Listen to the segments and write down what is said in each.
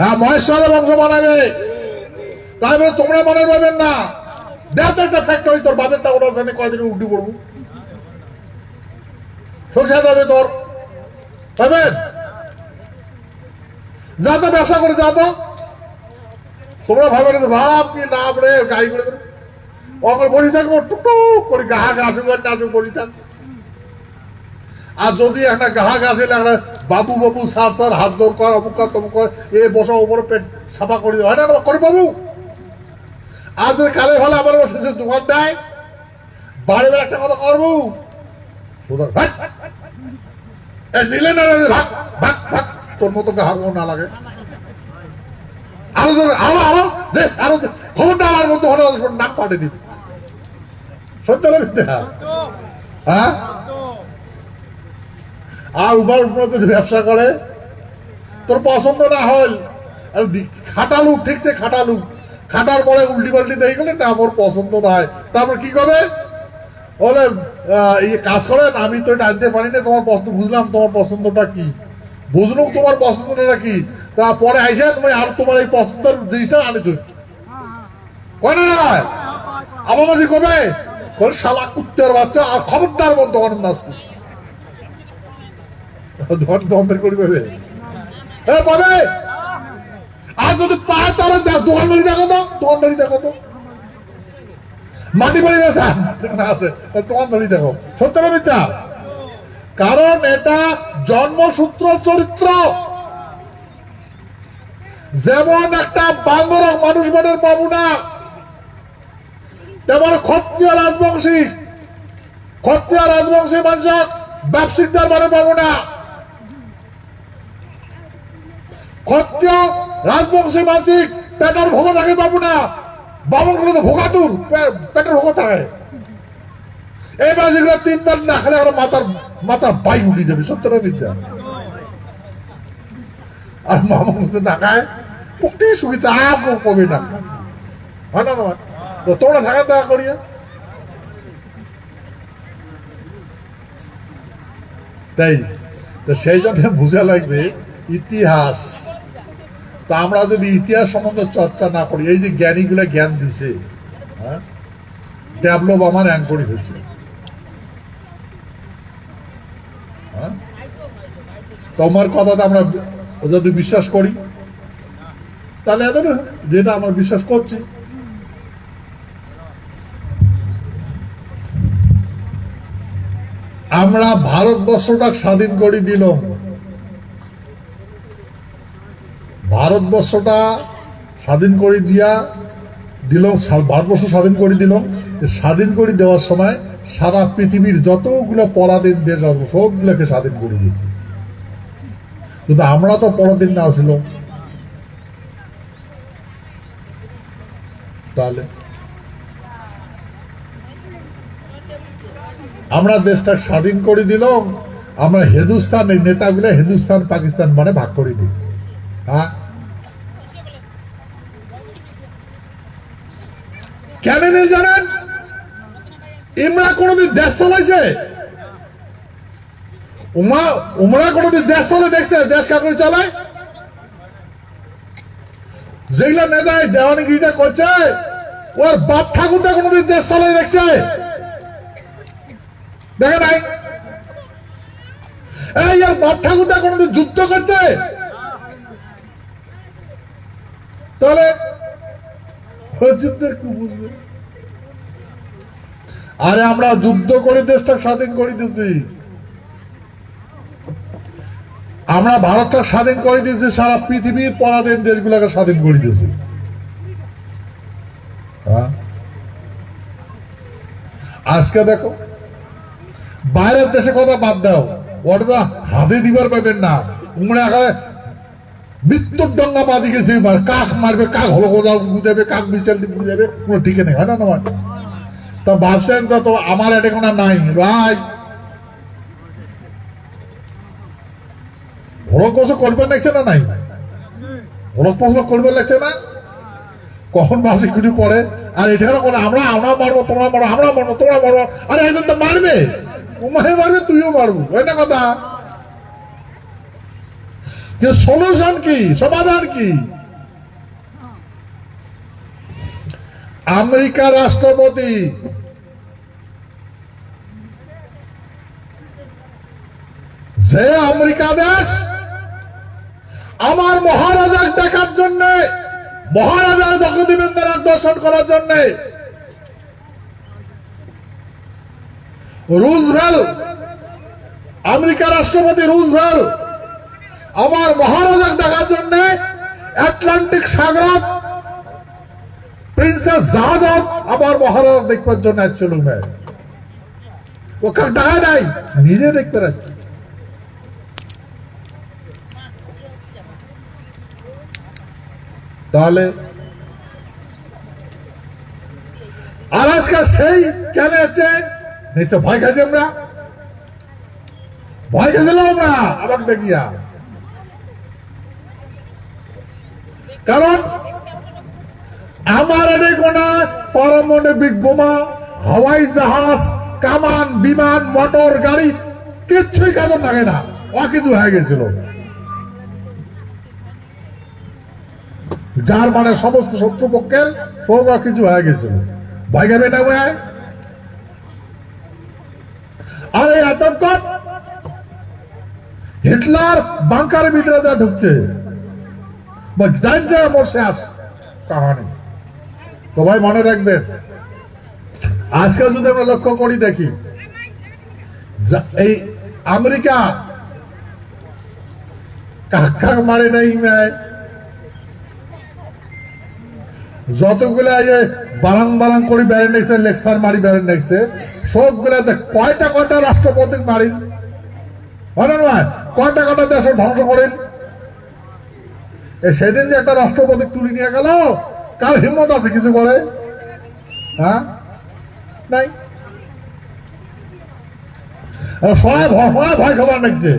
হ্যাঁ মহেশ্বরের বংশ বানাবে তাই বলে তোমরা মনে পাবেন না, দেখ একটা ফ্যাক্টরি তোর বাপের তা ওরা জানে কয়দিন উঠি পড়ব সরষে যাবে তোর। পাবেন যা তো ব্যবসা করে, যা তো। তোমরা ভাবে না, ভাব কি লাভ রে, গাড়ি করে অকল বসে থাকব, টুকটুক করে গাহা গাছু গাছ নাচু বসে থাক। আর যদি একটা গাহা গাছে একটা বাবু বাবু সার সার হাত দৌড় কর, অমুক কর, তমুক কর, এ বসা, ওপরে পেট সাফা করে, হয় না করে বাবু আর যদি কালে হলে আমার শেষে দোকান দেয়, বাড়ি একটা কথা করব। দিলে না ভাগ ভাগ ভাগ, তোর মতো গাহাবো না লাগে আরও আরও আরও আরও। খবরটা আমার মধ্যে ওদের নাক পাঠে দিবি সত্য হ্যাঁ আর উবার উপরে যদি ব্যবসা করে, তোর পছন্দ না হল, আর দি- খাটালু ঠিকছে খাটালু খাটার পরে উল্টি পাল্টি দেখে গেলে, না, আমার পছন্দ না হয় তারপর কি করবে বলে কাজ করেন আমি তো এটা আনতে পারি না, তোমার পছন্দ, বুঝলাম তোমার পছন্দটা কি। বুঝলাম তোমার পছন্দটা কি। তা পরে আইসে, তুমি আর তোমার এই পছন্দের জিনিসটা আনি তুই কয় না না মাঝে কবে? শালা কুত্তের বাচ্চা, আর খবরদার বন্ধ করেন ধন দমের করি পাবে পাবে যদি পায় তাহলে দে- দোকানদারি দেখো তো দোকানদারি দেখো তো। মাটি বাড়ি আছে। দোকানদারি দেখো। কারণ এটা জন্মসূত্র চরিত্র। যেমন একটা বান্দর মানুষ মনের পাবো না, তেমন ক্ষত্রিয় রাজবংশী ক্ষত্রিয় রাজবংশী মানুষ ব্যবসায়িকদের মানে পাবো না। ক্ষত্রিয় পেটার ভোগ থাকে পাবো না বামনগুলো তো পে- পেটের ভোগ থাকে। এই মাসিগুলো তিনবার না খেলে বাই উঠে যাবে বিদ্যা আর মামা মতো না খায় সুবিধা আর কমে না তো করিয়া। তাই সেই জন্য বোঝা লাগবে, ইতিহাস তা আমরা যদি ইতিহাস সম্বন্ধে চর্চা না করি, এই যে জ্ঞানীগুলো জ্ঞান দিছে হ্যাঁ? ডেভেলপ আমার অ্যাঙ্করি হয়েছে হ্যাঁ? তোমার কথাটা আমরা যদি বিশ্বাস করি, তাহলে এত যেটা আমরা বিশ্বাস করছি। আমরা ভারতবর্ষটা স্বাধীন করে দিলাম। ভারতবর্ষটা স্বাধীন করে দিয়া দিল ভারতবর্ষ স্বাধীন করে দিল। স্বাধীন করে দেওয়ার সময় সারা পৃথিবীর যতগুলো পরাধীন দেশ আছে, সবগুলোকে স্বাধীন করে দিয়েছে। কিন্তু আমরা তো পরাধীন না ছিল তাহলে? আমরা দেশটা স্বাধীন করে দিলাম আমরা হিন্দুস্তান, এই নেতাগুলো হিন্দুস্তান, পাকিস্তান মানে ভাগ করে দিই হ্যাঁ? কেন নেই জানেন? ইমরা কোনদিন দেশ চালাইছে? উমা, উমরা কোনদিন দেশ চলে দেখছে? দেশ কাকুরি চালায়? যেগুলা নেতায় দেওয়ানিগিরিটা করছে, ওর বাপ ঠাকুরটা কোনদিন দেশ চালাই দেখছে? দেখে নাই? এই আর বাপ ঠাকুরটা কোনদিন যুদ্ধ করছে? তাহলে যুদ্ধের বুঝবে আরে আমরা যুদ্ধ করে দেশটা স্বাধীন করে দিয়েছি আমরা ভারতটা স্বাধীন করে দিয়েছি সারা পৃথিবীর পরাধীন দেশগুলোকে স্বাধীন করে দিয়েছি হ্যাঁ? আজকে দেখো, বাইরের দেশে কথা বাদ দাও। ওটা হাতে দিবার পাবেন না। উমরা এখানে মৃত্যুর ডঙ্গা পা দিকেছে এবার কাক মারবে, কাক হলো বুঝাবে কাক বিশাল বুঝাবে কোনো ঠিকে নেই, হয় না নয় তা ভাবছেন তো আমার এটা কোনো নাই রাই ভরক বছর করবে লাগছে না নাই? ভরক বছর করবে লাগছে না? কখন মাসে কিছু পরে আর এখানে কোনো আমরা আমরা মারবো, তোমরা মারো, আমরা মারবো, তোমরা মারবো আরে তো মারবে। উমাহে মারবে, তুইও মারবো ওই না কথা? কিন্তু সলিউশন কি? সমাধান কি? আমেরিকা রাষ্ট্রপতি। যে আমেরিকা দেশ, আমার মহারাজার দেখার জন্য, মহারাজার ভগবতীবৃন্দের দর্শন করার জন্য রুজভেল আমেরিকা রাষ্ট্রপতি রুজভেল আমার মহারাজার দেখার জন্য আটলান্টিক সাগর প্রিন্সেস জাহাজত আমার মহারাজা দেখবার জন্য আসছিল ও কার টাকা নাই নিজে দেখতে পাচ্ছি। তাহলে আর আজকাল সেই কেন আছে? নিশ্চয় ভয় খাইছি আমরা। ভয় খেয়েছিলাম আমরা, আমাকে দেখিয়া। কারণ আমার কোনা পারমাণবিক বোমা, হাওয়াই জাহাজ, কামান, বিমান, মোটর, গাড়ি কিচ্ছুই কাজে লাগে না কিছু হয়ে গেছিল। যার মানে সমস্ত শত্রুপক্ষের সব কিছু হয়ে গেছিল। ভয় খাবে না ভাই আর এই হিটলার বাংকারের ভিতরে যা ঢুকছে। বা জানছে আমার শেষ কাহানি। তো মনে রাখবেন আজকাল যদি আমরা লক্ষ্য করি, দেখি, যা- এই আমেরিকা কাকা মারে নাই যতগুলা যে বারাং বারাং করে বেড়ে নিয়েছে, লেকচার মারি বেড়ে নিয়েছে, সবগুলা দেখ, কয়টা কয়টা রাষ্ট্রপতি মারি। হয় না? কয়টা কয়টা দেশের ধ্বংস করেন? সেদিন যে একটা রাষ্ট্রপতি তুলে নিয়ে গেল, কার হিম্মত আছে কিছু করে হ্যাঁ? নাই? আর সবাই ভয় খাবার নাকছে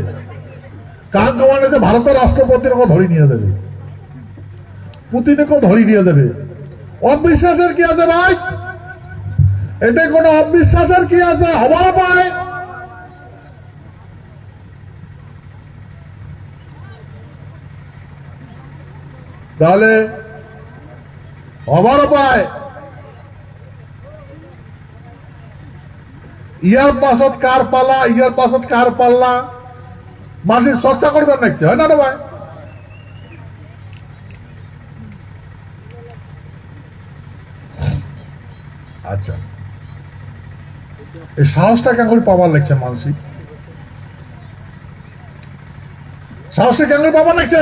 কান খাবার নাকছে ভারতের রাষ্ট্রপতির কেউ ধরে নিয়ে দেবে। পুতিনেকেও ধরে নিয়ে দেবে। অবিশ্বাসের কি আছে ভাই? এটা কোনো অবিশ্বাসের কি আছে? হবার পায় তাহলে হবার পায় ইয়ার পাছত কার পালা, ইয়ার পাছত কার পাল্লা মাসির চর্চা করবার নাকছে হয় না রে ভাই? আচ্ছা। এই সাহসটা কেন করে পাবার লাগছে মানসিক? সাহসটা কেন করে পাবার লাগছে?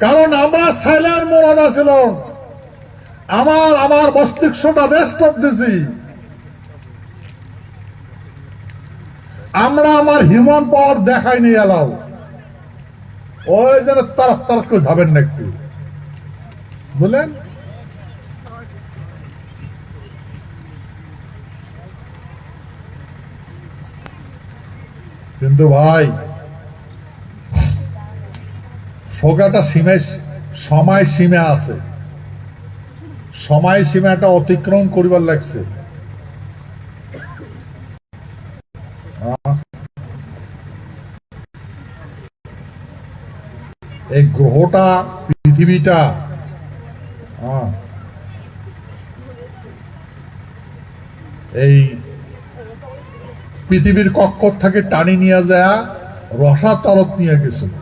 কারণ আমরা সাইলার মোরাদা ছিল আমার আমার মস্তিষ্কটা বেস্ট অফ দিছি আমরা আমার হিউম্যান পাওয়ার দেখাই নিয়ে এলাম ওই যেন তারফ তারফ করে যাবেন নাকি? বুঝলেন কিন্তু ভাই সোগাটা সীমে, সময় সীমা আছে। সময় সীমাটা অতিক্রম করিবার লাগছে। এই গ্রহটা, পৃথিবীটা এই পৃথিবীর কক্ষ থেকে টানি নিয়ে যায় রসা তরত নিয়ে গেছিল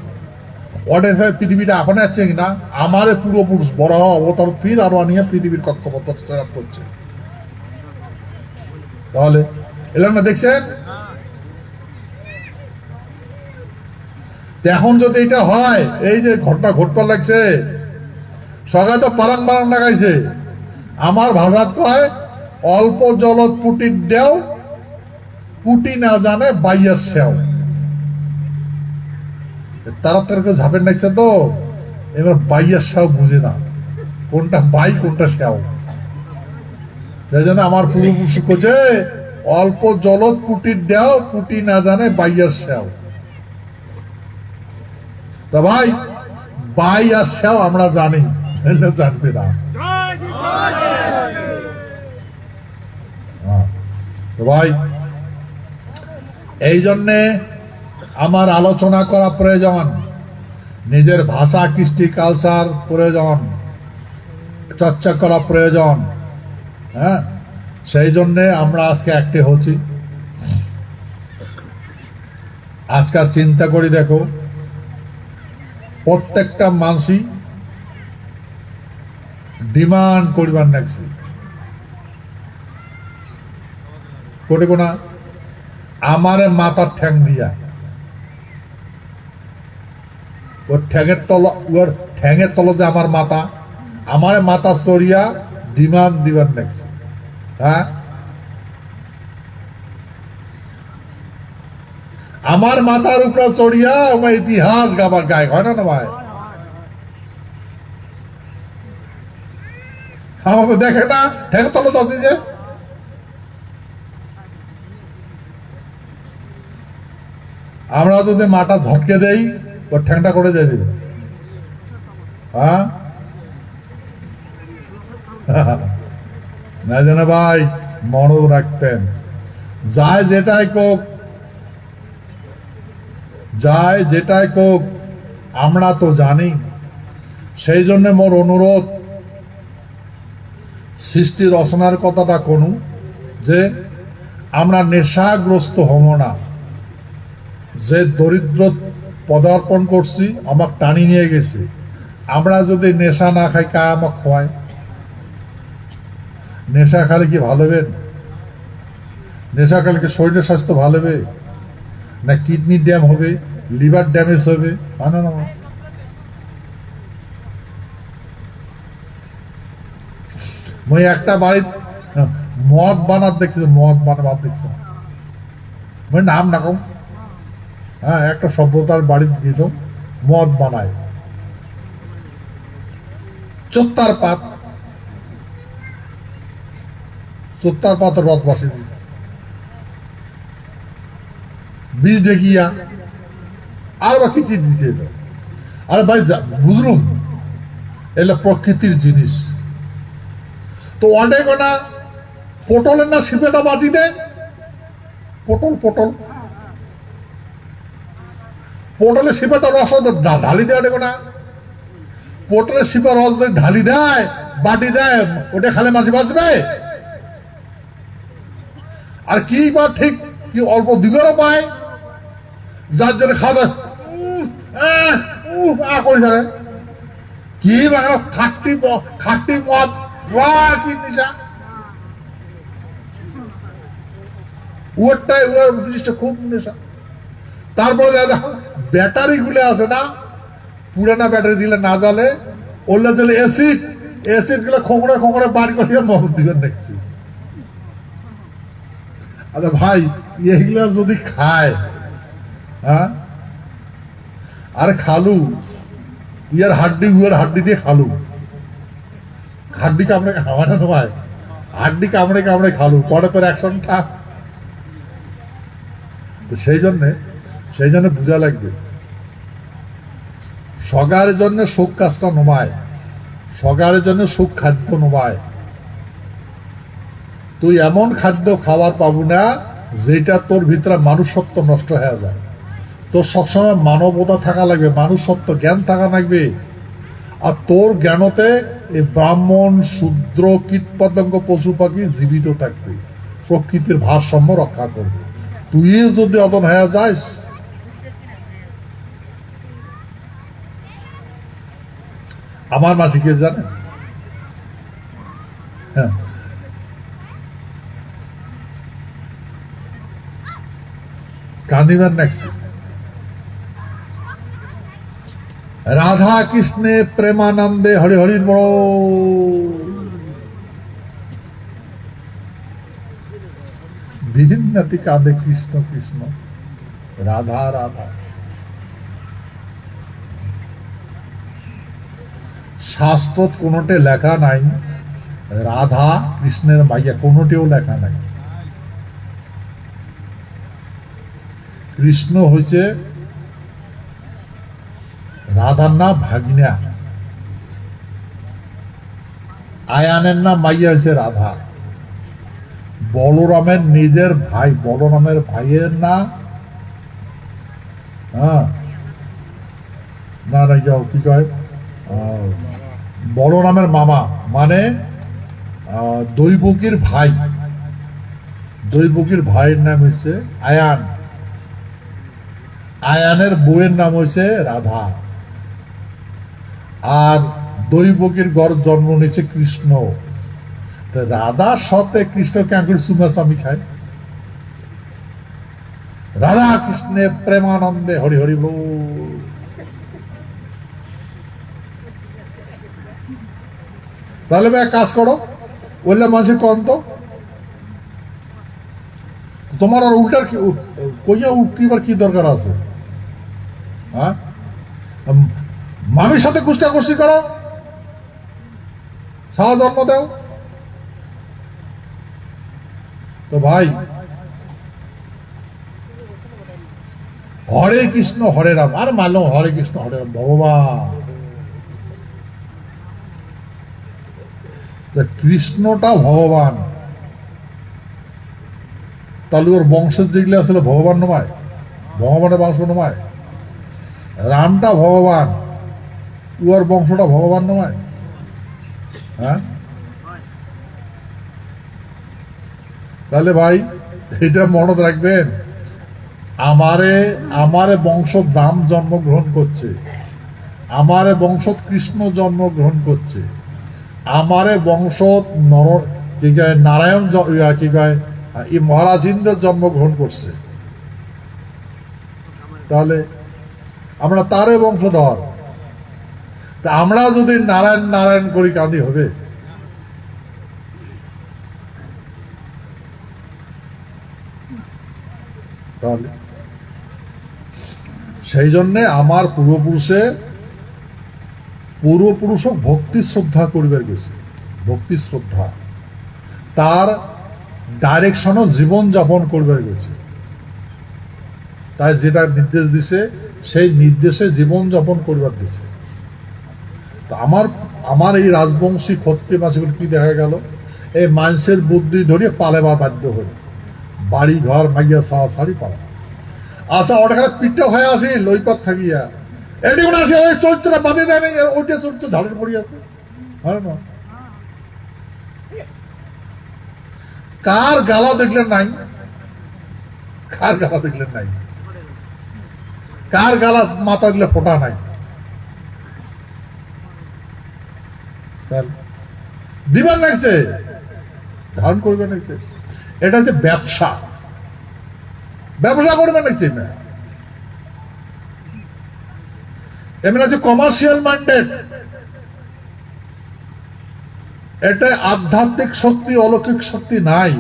অর্ডার হয়ে পৃথিবীটা এখন আছে কিনা? আমার পূর্বপুরুষ বড় অবতার ফির আরও নিয়ে পৃথিবীর কক্ষপথ সেট করছে। তাহলে এলাম না দেখছেন এখন যদি এটা হয়, এই যে ঘটনা ঘটবার লাগছে, সকালে তো পারাং বারাং লাগাইছে। আমার ভাষাত কয়, অল্প জলত পুটির দেও, পুটি না জানে বাইয়ের সেও। তাড়াতাড়ি করে ঝাপের নাকছে তো, এবার বাইয়ের সেও বুঝে না। কোনটা বাই, কোনটা জন্য আমার পূর্বপুরুষ কোচে অল্প জলত কুটির দেও পুটি না জানে বাইয়ের সেও তা ভাই, বাই আর সেও আমরা জানি জানবে না। হ্যাঁ। ভাই, এই জন্যে আমার আলোচনা করা প্রয়োজন। নিজের ভাষা, কৃষ্টি কালচার প্রয়োজন। চর্চা করা প্রয়োজন। হ্যাঁ? সেই জন্যে আমরা আজকে একটি হচ্ছি। আজকাল চিন্তা করি, দেখো, প্রত্যেকটা মানুষই ডিমান্ড করিবার নাকছি কোটে কোনা আমারে মাথার ঠ্যাং দিয়া। ওর ঠ্যাঙের তল ওর ঠ্যাঙের তলতে আমার মাথা। আমারে মাথা চড়িয়া ডিমান্ড দিবার নাকছি হ্যাঁ? আমার মাথার উপরে চড়িয়া আমার ইতিহাস গাবা গায়, হয় না ভাই? আমাকে দেখে না? ঠ্যাং তলত আছে যে। আমরা যদি মাটা ধটকে দেই ঠ্যাংটা করে যাবে হ্যাঁ? না যেন ভাই মনও রাখতেন। যায় যেটাই কোক যায় যেটাই কোক আমরা তো জানি। সেই জন্য মোর অনুরোধ, সৃষ্টি রচনার কথাটা কোনো যে, আমরা নেশাগ্রস্ত হব না। যে দরিদ্র পদার্পণ করছি, আমাক টানি নিয়ে গেছে। আমরা যদি নেশা না খাই, কা আমাক খোয়ায় নেশা খালে কি ভালো হবে? নেশা খালে কি শরীরের স্বাস্থ্য ভালো হবে? না কিডনি ড্যাম হবে, লিভার ড্যামেজ হবে? না না না মই একটা বাড়িত মদ বানাত দেখছি, মদ বানাবার দেখছি মই নাম না কম হ্যাঁ একটা সভ্যতার বাড়িতে গেছ মদ বানায়। চোত্তার পাত। চোত্তার পাত রথ বসে দিয়েছে বীজ দেখিয়া আর বাকি কি এটা? আরে ভাই বুঝলুম? এটা প্রকৃতির জিনিস। তো অনেক না পটলের না শিপেটা বাটি দেয়? পটল পটল। পটলের শিপেটা রস ঢালি দেয় অনেক না পটলের শিপের রস ঢালি দেয়, বাটি দেয়, ওটা খালে মাঝে বাঁচবে। আর কি বা ঠিক, কি অল্প দিগরও পায়। যার জন্য খাওয়া দাওয়া আহ করে ছাড়ে। কি বা খাট্টি খাট্টি মদ কি নিশা ওরটাই ওর জিনিসটা খুব নেশা তারপরে যা দেখো ব্যাটারি গুলো আছে না? পুরানা ব্যাটারি দিলে না জ্বালে ওগুলো জ্বলে অ্যাসিডগুলো খোঁকড়ে খোঁকড়ে বার করিয়ে মদ দিবেন দেখছি। আচ্ছা ভাই, এগুলা যদি খায় হ্যাঁ? আর খালু, ইয়ার হাড্ডি, উয়ার হাড্ডি দিয়ে খালু। হাড্ডি কামড়ে খাওয়ানো নয় হাড্ডি কামড়ে কামড়ে খালু, পরে তোর অ্যাকশন ঠাক তো সেই জন্যে সেই জন্য বোঝা লাগবে। সগারের জন্য সুখ কাজটা নমায়। সগারের জন্য সুখ খাদ্য নমায়। তুই এমন খাদ্য খাবার পাবো না, যেটা তোর ভিতরে মানুষত্ব নষ্ট হয়ে যায়। তোর সবসময় মানবতা থাকা লাগবে, মানুষত্ব, জ্ঞান থাকা লাগবে। আর তোর জ্ঞানতে এই ব্রাহ্মণ, শূদ্র কীট পতঙ্গ পশু পাখি জীবিত থাকবে। প্রকৃতির ভারসাম্য রক্ষা করবে। তুই যদি অদন হয়ে যাস আমার মাসি কে জানে হ্যাঁ কান্দিবার নাকছি রাধা কৃষ্ণে প্রেমানন্দে হরি হরি বড় বিভিন্নতি কাঁদে কৃষ্ণ কৃষ্ণ রাধা রাধা শাস্ত্রত কোনোটে লেখা নাই। রাধা কৃষ্ণের মাইয়া কোনোটিও লেখা নাই। কৃষ্ণ হয়েছে রাধার নাম ভাগিনা। আয়ানের নাম মাইয়া হয়েছে রাধা। বলরামের নিজের ভাই, বলরামের ভাইয়ের নাম হ্যাঁ? না না, যাও, কি কয়? বলরামের মামা মানে দৈবকীর ভাই। দৈবকীর ভাইয়ের নাম হচ্ছে আয়ান। আয়ানের বউয়ের নাম হয়েছে রাধা। আর দৈবকীর গড় জন্ম নিয়েছে কৃষ্ণ। তা রাধার সাথে কৃষ্ণ কেন করে সুমাসামি খায়? রাধা কৃষ্ণে প্রেমানন্দে হরি হরি বল। তাহলে ভাই কাজ করো বললে মাঝে কম তো। তোমার আর উল্টার কি কইয়া উঠিবার কি দরকার আছে? হ্যাঁ? মামির সাথে কুষ্টা কুষ্টি করো। সাহা জন্ম দাও। তো ভাই, হরে কৃষ্ণ, হরে রাম। আর মানো হরে কৃষ্ণ, হরে রাম, ভগবান। তা কৃষ্ণটা ভগবান। তাহলে ওর বংশের যেগুলো আসলে ভগবান নমায়, ভগবানের বংশ নমায়, রামটা ভগবান উয়ার বংশটা ভগবান নমায়। হ্যাঁ? তাহলে ভাই, এটা মনত রাখবেন, আমারে আমারে বংশ রাম জন্মগ্রহণ করছে, আমারে বংশ কৃষ্ণ জন্মগ্রহণ করছে। আমারে বংশ নর কি কয়, নারায়ণ কি কয়, এই মহারাজ ইন্দ্র জন্মগ্রহণ করছে। তাহলে আমরা তারে বংশধর। তা আমরা যদি নারায়ণ নারায়ণ করি, কাঁদি হবে। তাহলে সেই জন্যে আমার পূর্বপুরুষে পূর্বপুরুষও ভক্তি শ্রদ্ধা করবার গেছে। ভক্তি শ্রদ্ধা। তার ডাইরেকশনও জীবন যাপন করবার গেছে। তাই যেটা নির্দেশ দিছে, সেই নির্দেশে জীবন যাপন করবার দিছে। তা আমার আমার এই রাজবংশী ক্ষত্রিয় মাসিগুলো কি দেখা গেল? এই মানুষের বুদ্ধি ধরিয়ে পালেবার বাধ্য হয়ে। বাড়ি ঘর মাইয়া সাহা সারি পালা আশা ওটা পিঠটা হয়ে আসি লইপাত থাকিয়া। এটি আসে ওই বাঁধে দেয় চরিত্র করি গালা দেখলেন নাই? কার গালা দেখলেন নাই? কার গালা মাথা দিলে ফোটা নাই? দিবার লাগছে ধারণ এটা হচ্ছে ব্যবসা। ব্যবসা করবে লাগছে না এমনি হচ্ছে কমার্শিয়াল মাইন্ডেড এটা আধ্যাত্মিক শক্তি, অলৌকিক শক্তি নাই।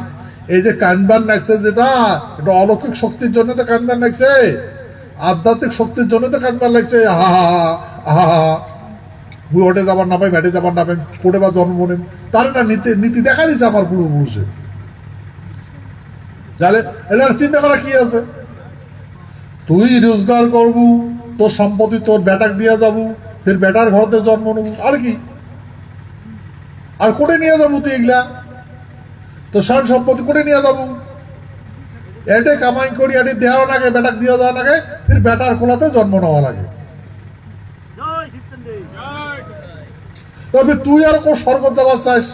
এই যে কানবান লাগছে যেটা, এটা অলৌকিক শক্তির জন্য তো কানবান লাগছে আধ্যাত্মিক শক্তির জন্য তো কানবান লাগছে হা হা মুই ওটে যাবার না পাই ব্যাটে যাবার না পাই বা জন্ম নেই তার না নীতি নীতি দেখা দিচ্ছে আমার পূর্বপুরুষে তাহলে এটার চিন্তা করা কি আছে? তুই রোজগার করবু তোর সম্পত্তি তোর বেটাক দিয়া যাব, ফির বেটার ঘরতে জন্ম নেব। আর কি? আর কোটে নিয়ে যাব তুই এগুলা? তো সব সম্পত্তি করে নিয়ে যাব। এটে কামাই করি, এটি দেওয়া লাগে, বেটাক দিয়ে দেওয়া লাগে, ফির বেটার খোলাতে জন্ম নেওয়া লাগে। তবে তুই আর কো স্বর্গ যাওয়ার চাস?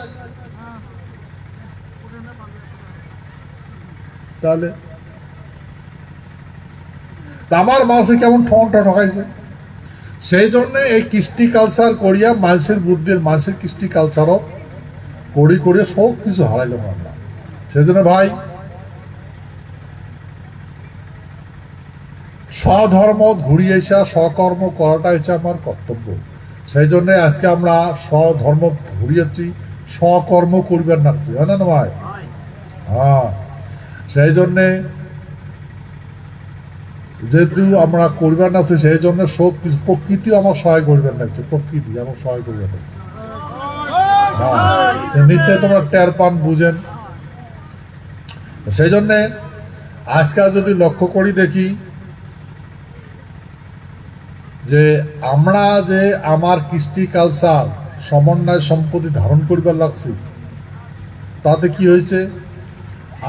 তাহলে আমার মানুষে কেমন ঠনটা ঠকাইছে? সেই জন্য এই কৃষ্টি কালচার করিয়া মানুষের বুদ্ধির মানুষের কৃষ্টি কালচারও করি করিয়া সব কিছু হারাইলাম আমরা সেই জন্য ভাই স্বধর্ম ঘুরিয়েছে স্বকর্ম করাটা হচ্ছে আমার কর্তব্য। সেই জন্য আজকে আমরা স্বধর্ম ঘুরিয়েছি স্বকর্ম করবেন হয় না না ভাই? হ্যাঁ। সেই জন্যে যেহেতু আমরা করবেন আছে সেই জন্য সব কিছু, প্রকৃতিও আমার সহায় করবেন লাগছে প্রকৃতি আমার সহায় করবেন লাগছে হ্যাঁ নিশ্চয় তোমরা টের পান, বুঝেন। সেই জন্যে আজকাল যদি লক্ষ্য করি দেখি যে আমরা যে আমার কৃষ্টি কালচার, সমন্বয় সম্পত্তি ধারণ করিবার লাগছি, তাতে কি হয়েছে?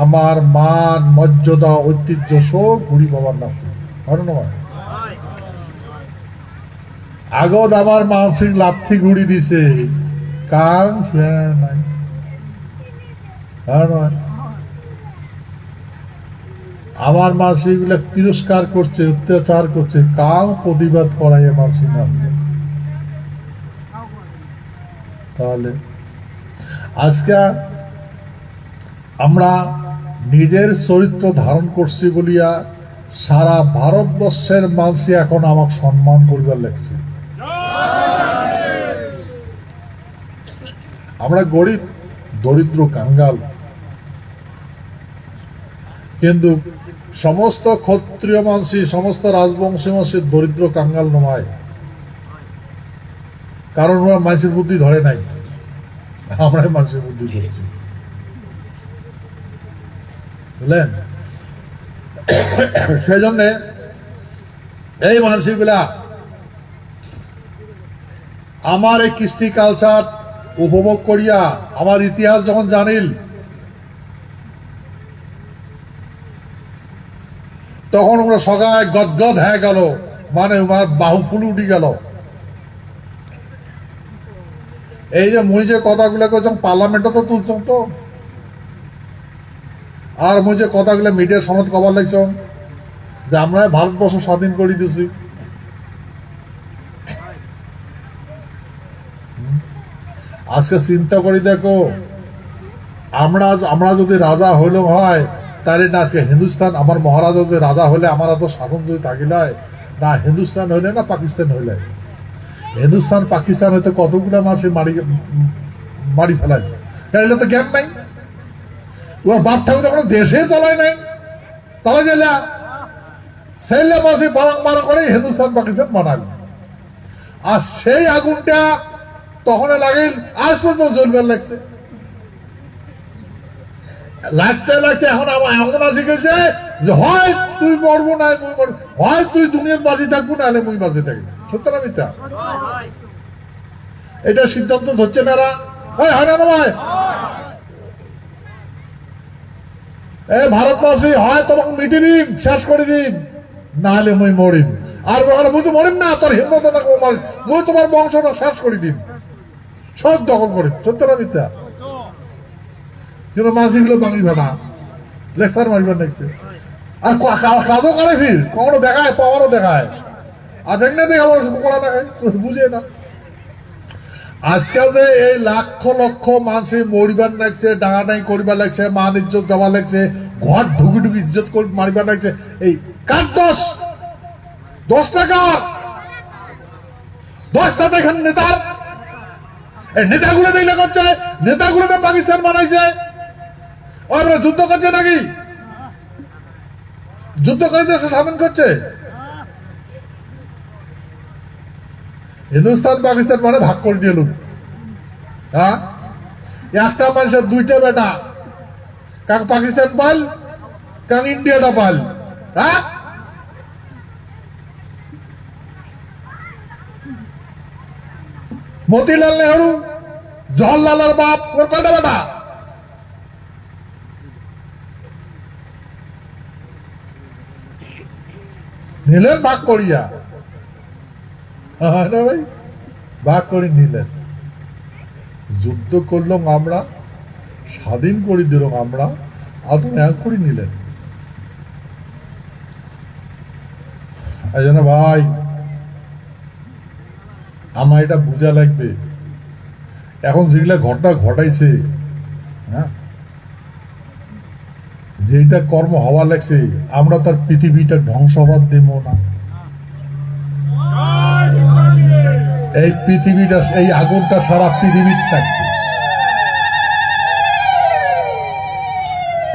আমার মান, মর্যাদা, ঐতিহ্য সব ঘুরি পাবার লাগছে। আগত আমার মানসিক লাথি ঘুড়ি দিছে। কাং শুয়ে নাই। আমার মাসি গুলা তিরস্কার করছে, অত্যাচার করছে। কাউ প্রতিবাদ করাই না তাহলে আজকে আমরা নিজের চরিত্র ধারণ করছি বলিয়া সারা ভারতবর্ষের মানুষই এখন আমাকে সম্মান করবার লাগছে। আমরা গরিব, দরিদ্র, কাঙ্গাল। কিন্তু সমস্ত ক্ষত্রিয় মানসি, সমস্ত রাজবংশী মানসি দরিদ্র, কাঙ্গাল নয় কারণ ওরা মানুষের বুদ্ধি ধরে নাই। আমরাই মানুষের বুদ্ধি ধরেছি। বুঝলেন? সেই জন্যে এই মানসিকগুলা আমার এই কৃষ্টি কালচার উপভোগ করিয়া আমার ইতিহাস যখন জানিল, তখন আমরা সবাই গদগদ হয়ে গেল মানে আমার বাহু ফুল উঠি গেল। এই যে মুই যে কথাগুলো করছাম পার্লামেন্টে তো তুলছাম তো আর মুই যে কথাগুলো মিডিয়ার সনদ কবার লাগছ। যে আমরা ভারতবর্ষ স্বাধীন করে দিয়েছি। আজকে চিন্তা করি দেখো, আমরা আমরা যদি রাজা হইল হয়, তাহলে না আজকে হিন্দুস্তান আমার মহারাজা যদি রাজা হলে আমার এত শাসন যদি থাকিলায় না হিন্দুস্তান হইলে, না পাকিস্তান হইলে। হিন্দুস্তান, পাকিস্তান হয়তো কতগুলো মাসে মারি মারি ফেলায় তাহলে তো জ্ঞান নাই। ওর বাপ ঠাকুর দেশে চলায় নাই। মাসে বারাং করে হিন্দুস্তান পাকিস্তান বানাল আর সেই আগুনটা তখন লাগিল আজ পর্যন্ত জ্বলবার লাগছে। লাগতে লাগতে এখন আমার এমন আছে গেছে যে হয় তুই মরবো না মুই মরবো হয় তুই দুনিয়ার বাঁচি থাকব না হলে মুই বাঁচি থাকব সত্য না মিথ্যা? এটা সিদ্ধান্ত ধরছে না এরা হয় হয় না না ভাই এ ভারতবাসী হয় তোমাকে মিটি দিন শেষ করে দিন না হলে মুই মরিম আর বলে, মুই মরিম না তোর হিম্মত না কো মারিস মুই তোমার বংশটা শেষ করে দিন সব দখল করে সত্য না মিথ্যা? কিন্তু মানসিকগুলো বাঙালি ভেড়া লেকচার মারিবার দেখছে আর কাজও করে ফির কখনো দেখায় পাওয়ারও দেখায়। আর দেখ না দেখাবো করা দেখায়। বুঝে না। আজকাল যে এই লক্ষ লক্ষ মানুষ মরিবার লাগছে, ডাঙাডাঙি করিবার লাগছে, মান ইজ্জত যাবার লাগছে, ঘর ঢুকি ঢুকি ইজ্জত করে মারিবার লাগছে। এই কার দোষ? দশ টাকা দশটা দেখেন নেতার? এই নেতাগুলো দিলে করছে, নেতাগুলো পাকিস্তান বানাইছে। যুদ্ধ করছে নাকি? যুদ্ধ করে দেশে সামিল করছে? হিন্দুস্তান, পাকিস্তান মানে ভাগ করে দিয়ে লোক হ্যাঁ? একটা মানুষের দুইটা বেটা। কাক পাকিস্তান পাল, কাক ইন্ডিয়াটা পাল। হ্যাঁ? মতিলাল নেহরু, জওয়াহরলালের বাপ, ওর বেটা? নিলেন ভাগ করিয়া। না ভাই করে নিলেন। যুদ্ধ করলাম আমরা, স্বাধীন করে দিলাম আমরা, আদৌ এক করে নিলেন। ভাই, আমার এটা বোঝা লাগবে। এখন যেগুলা ঘটনা ঘটাইছে হ্যাঁ? যেটা কর্ম হওয়া লাগছে, আমরা তার পৃথিবীটা ধ্বংস হবার দেব না। এই পৃথিবীটা, এই আগুনটা সারা পৃথিবীর থাকছে।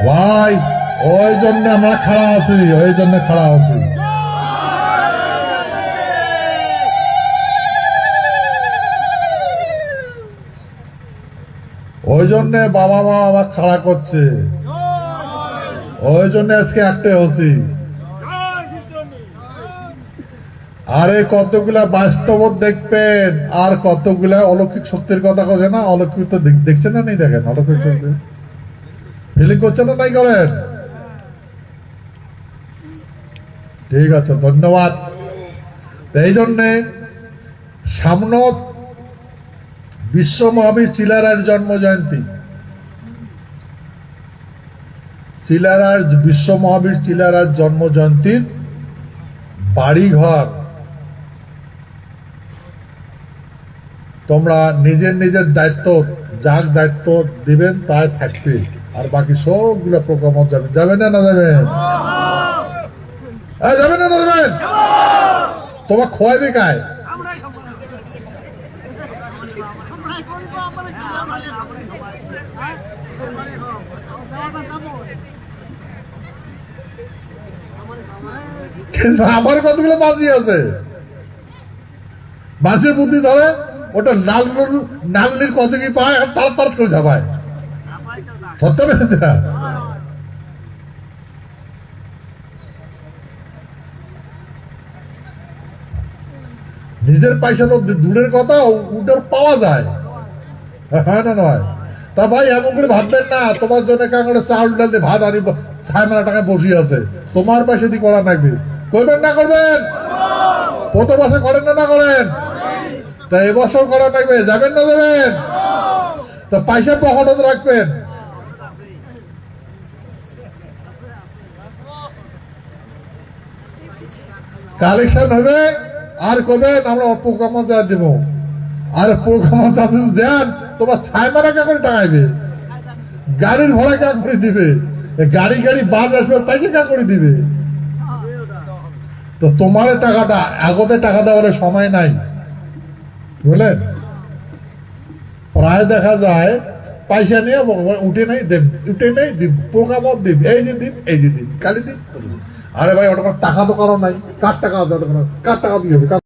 ভাই, ওই জন্য আমরা খাড়া আছি, ওই জন্য খাড়া আছি। ওই জন্য বাবা মা আমার খাড়া করছে। ওই জন্য আজকে একটা হচ্ছি আরে কতগুলা বাস্তব দেখবেন? আর কতগুলা অলৌকিক শক্তির কথা কথা না? অলৌকিক তো দেখ- দেখছেন না নেই দেখেন? অলৌকিক শক্তি। ফিলিং করছেন না নাই করেন? ঠিক আছে, ধন্যবাদ। এই জন্যে সামনত বিশ্ব মহাবীর চিলারার জন্ম জয়ন্তী চিলারার বিশ্ব মহাবীর চিলারার জন্ম জয়ন্তীর বাড়িঘর। তোমরা নিজের নিজের দায়িত্ব, যার দায়িত্ব দিবেন, তাই থাকবে। আর বাকি সবগুলো প্রোগ্রাম যাবেন যাবেন না যাবেন যাবেন না যাবেন তোমার খোয়াইবে কায়। আমরা কতগুলো বাজি আছে। বাজির বুদ্ধি ধরে। ওটা লাল নালনির কি পায়? আর তার তার করে না। সত্য নিজের পয়সা তো দূরের কথা ওটার পাওয়া যায়। হ্যাঁ না নয়? তা ভাই, এমন করে ভাববেন না। তোমার জন্য কাঁকড়ে চাউল দিয়ে ভাত আনি ছয় মেলা টাকা বসে আছে। তোমার পয়সা দিয়ে করা লাগবে করবেন না করবেন? কত বছর করেন না না করেন? তা এবছর করা লাগবে যাবেন না যাবেন? তা পয়সা পকেটে রাখবেন। কালেকশন হবে, আর কবেন, আমরা প্রোগ্রাম যা দেব। আর প্রোগ্রাম যাতে দেন, তোমার ছাই মারা কে করে টাকাইবে গাড়ির ভাড়া কে করে দিবে? গাড়ি গাড়ি বাস আসবে, পয়সা কে করে দিবে? তো তোমার টাকাটা, আগতে টাকা দেওয়ার সময় নাই। বুঝলেন? প্রায় দেখা যায়, পয়সা নিয়ে ভগবান উঠে নাই দেব উঠে নাই দিব প্রোগ্রাম দিব এই যে দিন এই যে দিন কালি দিন আরে ভাই ওটা টাকা তো কারও নাই, কার টাকা আছে কার টাকা দিয়ে হবে?